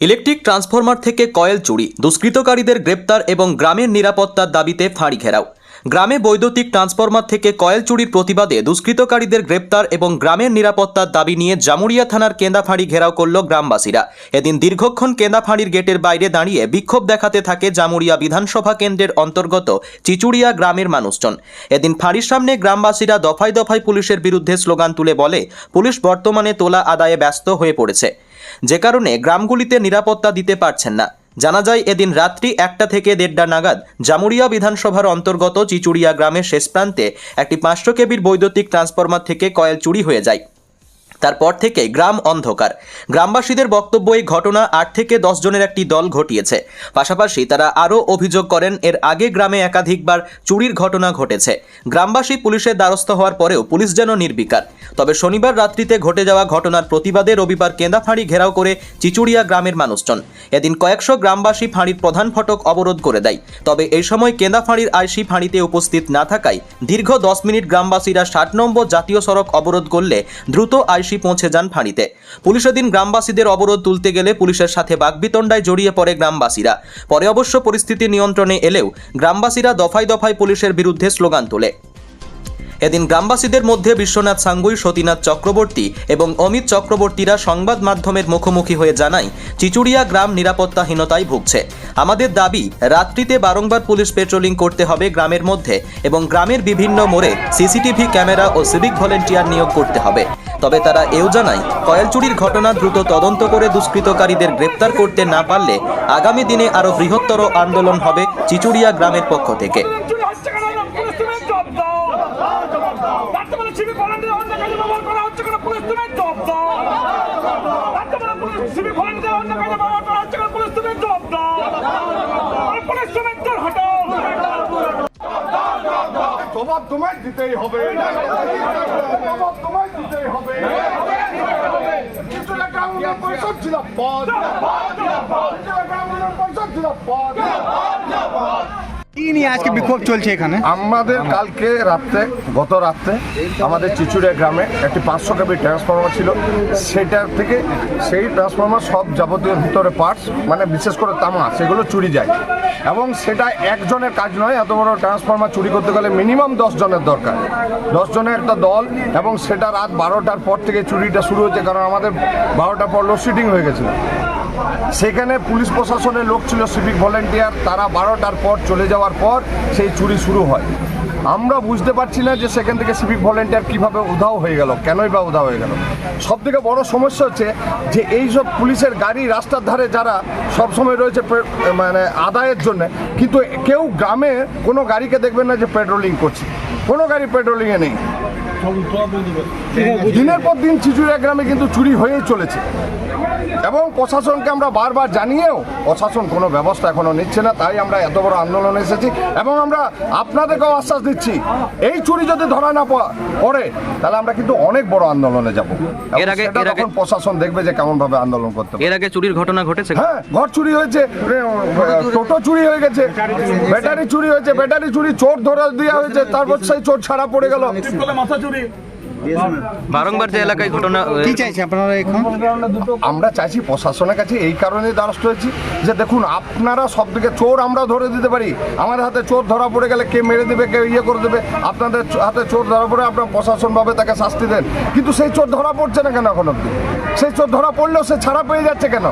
Electric transformer থেকে coil চুরি দুষ্কৃতকারীদের গ্রেপ্তার এবং গ্রামের নিরাপত্তার দাবিতে ফাঁড়ি ঘেরাও। গ্রামে বৈদ্যুতিক ট্রান্সফরমার থেকে কয়েল চুরির প্রতিবাদে দুষ্কৃতকারীদের গ্রেপ্তার এবং গ্রামের নিরাপত্তার দাবি নিয়ে জামুরিয়া থানার কেন্দাফাঁড়ি ঘেরাও করল গ্রামবাসীরা। এদিন দীর্ঘক্ষণ কেন্দাফাঁড়ির গেটের বাইরে দাঁড়িয়ে বিক্ষোভ দেখাতে থাকে জামুরিয়া বিধানসভা কেন্দ্রের অন্তর্গত চিচুড়িয়া গ্রামের মানুষজন। এদিন ফাঁড়ির সামনে গ্রামবাসীরা দফায় দফায় পুলিশের বিরুদ্ধে স্লোগান তুলে বলে, পুলিশ বর্তমানে তোলা আদায়ে ব্যস্ত হয়ে পড়েছে। যে কারণে গ্রামগুলিতে নিরাপত্তা দিতে পারছেন না। জানা যায়, এদিন রাত্রি একটা থেকে দেড়টা নাগাদ জামুরিয়া বিধানসভার অন্তর্গত চিচুড়িয়া গ্রামের শেষ প্রান্তে একটি পাঁচশো কেবির বৈদ্যুতিক ট্রান্সফরমার থেকে কয়েল চুরি হয়ে যায়। তারপর থেকে গ্রাম অন্ধকার। গ্রামবাসীদের বক্তব্য, এই ঘটনা আট থেকে দশ জনের একটি দল ঘটিয়েছে। পাশাপাশি তারা আরও অভিযোগ করেন, এর আগে গ্রামে একাধিকবার চুরির ঘটনা ঘটেছে। গ্রামবাসী পুলিশের দ্বারস্থ হওয়ার পরেও পুলিশ যেন নির্বিকার। তবে শনিবার রাত্রিতে ঘটে যাওয়া ঘটনার প্রতিবাদে রবিবার কেন্দা ফাঁড়ি ঘেরাও করে চিচুড়িয়া গ্রামের মানুষজন। এদিন কয়েকশো গ্রামবাসী ফাঁড়ির প্রধান ফটক অবরোধ করে দেয়। তবে এই সময় কেন্দা ফাঁড়ির আইসি ফাঁড়িতে উপস্থিত না থাকায় দীর্ঘ দশ মিনিট গ্রামবাসীরা ষাট নম্বর জাতীয় সড়ক অবরোধ করলে দ্রুত আইসি পৌঁছে যান ফাঁড়িতে। পুলিশ এদিন গ্রামবাসীদের অবরোধ তুলতে গেলে পুলিশের সাথে বাগবিতণ্ডায় জড়িয়ে পড়ে গ্রামবাসীরা। পরে অবশ্য পরিস্থিতি নিয়ন্ত্রণে এলেও গ্রামবাসীরা দফায় দফায় পুলিশের বিরুদ্ধে স্লোগান তোলে। এদিন গ্রামবাসীদের মধ্যে বিশ্বনাথ সাঙ্গুই, সতীনাথ চক্রবর্তী এবং অমিত চক্রবর্তীরা সংবাদ মাধ্যমের মুখোমুখি হয়ে জানায়, চিচুড়িয়া গ্রাম নিরাপত্তাহীনতায় ভুগছে। আমাদের দাবি, রাত্রিতে বারংবার পুলিশ পেট্রোলিং করতে হবে গ্রামের মধ্যে এবং গ্রামের বিভিন্ন মোড়ে সিসিটিভি ক্যামেরা ও সিভিক ভলেন্টিয়ার নিয়োগ করতে হবে। তবে তারা এও জানায়, কয়েল চুরির ঘটনা দ্রুত তদন্ত করে দুষ্কৃতকারীদের গ্রেপ্তার করতে না পারলে আগামী দিনে আরও বৃহত্তর আন্দোলন হবে চিচুড়িয়া গ্রামের পক্ষ থেকে বর্তমানে পুলিশ সিভিক ভলেন্টিয়ার অন্য কাজে ব্যবহার করা হচ্ছে কেন পুলিশ তুমি জব দাও আর পুলিশ তুমি দূর হটাও জবাব তোমায় দিতেই হবে। জবাব তোমায় হবে। পরিষদ ছিল পদ পরিষদ ছিল পদ কি নিয়ে আজকে চলছে এখানে? আমাদের কালকে রাত্রে, গত রাত্রে আমাদের গ্রামে একটি পাঁচশো ছিল। সেটার থেকে সেই সব যাবতীয় ভিতরে পার্টস মানে বিশেষ করে তামা, সেগুলো চুরি যায়। এবং সেটা একজনের কাজ নয় বড় চুরি করতে গেলে মিনিমাম জনের দরকার। জনের একটা দল, এবং সেটা রাত বারোটার পর থেকে চুরিটা শুরু হয়েছে, কারণ আমাদের বারোটার পর লোডশেডিং হয়ে গেছিল। সেখানে পুলিশ প্রশাসনের লোক ছিল সিভিক ভলেন্টিয়ার তারা বারোটার পর চলে যাওয়ার পর সেই চুরি শুরু হয়। আমরা বুঝতে পারছি না যে সেখান থেকে সিভিক ভলেন্টিয়ার কীভাবে উধাও হয়ে গেল কেনই বা উধাও হয়ে গেল। সব থেকে বড় সমস্যা হচ্ছে যে এই সব পুলিশের গাড়ি রাস্তার ধারে যারা সব সময় রয়েছে মানে আদায়ের জন্য কিন্তু কেউ গ্রামে কোনো গাড়িকে দেখবেন না যে পেট্রোলিং করছে। কোনো গাড়ি পেট্রোলিংয়ে নেই। দিনের পর দিন চিচুড়িয়া গ্রামে কিন্তু চুরি হয়েই চলেছে। এবং প্রশাসনকে আমরা বারবার জানিয়েও প্রশাসন কোনো ব্যবস্থা এখনও নিচ্ছে না তাই আমরা এত বড় আন্দোলনে এসেছি এবং আমরা আপনাদেরকেও আশ্বাস দিচ্ছি এই চুরি যদি ধরা না প- পড়ে তাহলে আমরা কিন্তু অনেক বড় আন্দোলনে যাব। এর আগে- সেটা এর আগে- তখন প্রশাসন দেখবে যে কেমন ভাবে আন্দোলন করতে এর আগে চুরির ঘটনা ঘটেছে? হ্যাঁ ঘর চুরি হয়েছে টোটো চুরি হয়ে গেছে ব্যাটারি চুরি হয়েছে। ব্যাটারি চুরি চোর ধরে দেওয়া হয়েছে তারপর সেই চোর ছাড়া পড়ে গেল। বারংবার যে এলাকায় ঘটনা কি চাইছে আপনারা এখন? আমরা চাইছি প্রশাসনের কাছে এই কারণে দ্বারস্থ হয়েছি যে দেখুন আপনারা সব দিকে চোর আমরা ধরে দিতে পারি। আমাদের হাতে চোর ধরা পড়ে গেলে কে মেরে দেবে কে ইয়ে করে দেবে? আপনাদের হাতে চোর ধরা পড়ে আপনার প্রশাসনভাবে তাকে শাস্তি দেন। কিন্তু সেই চোর ধরা পড়ছে না কেন এখন অব্দি সেই চোর ধরা পড়লেও সে ছাড়া পেয়ে যাচ্ছে কেন?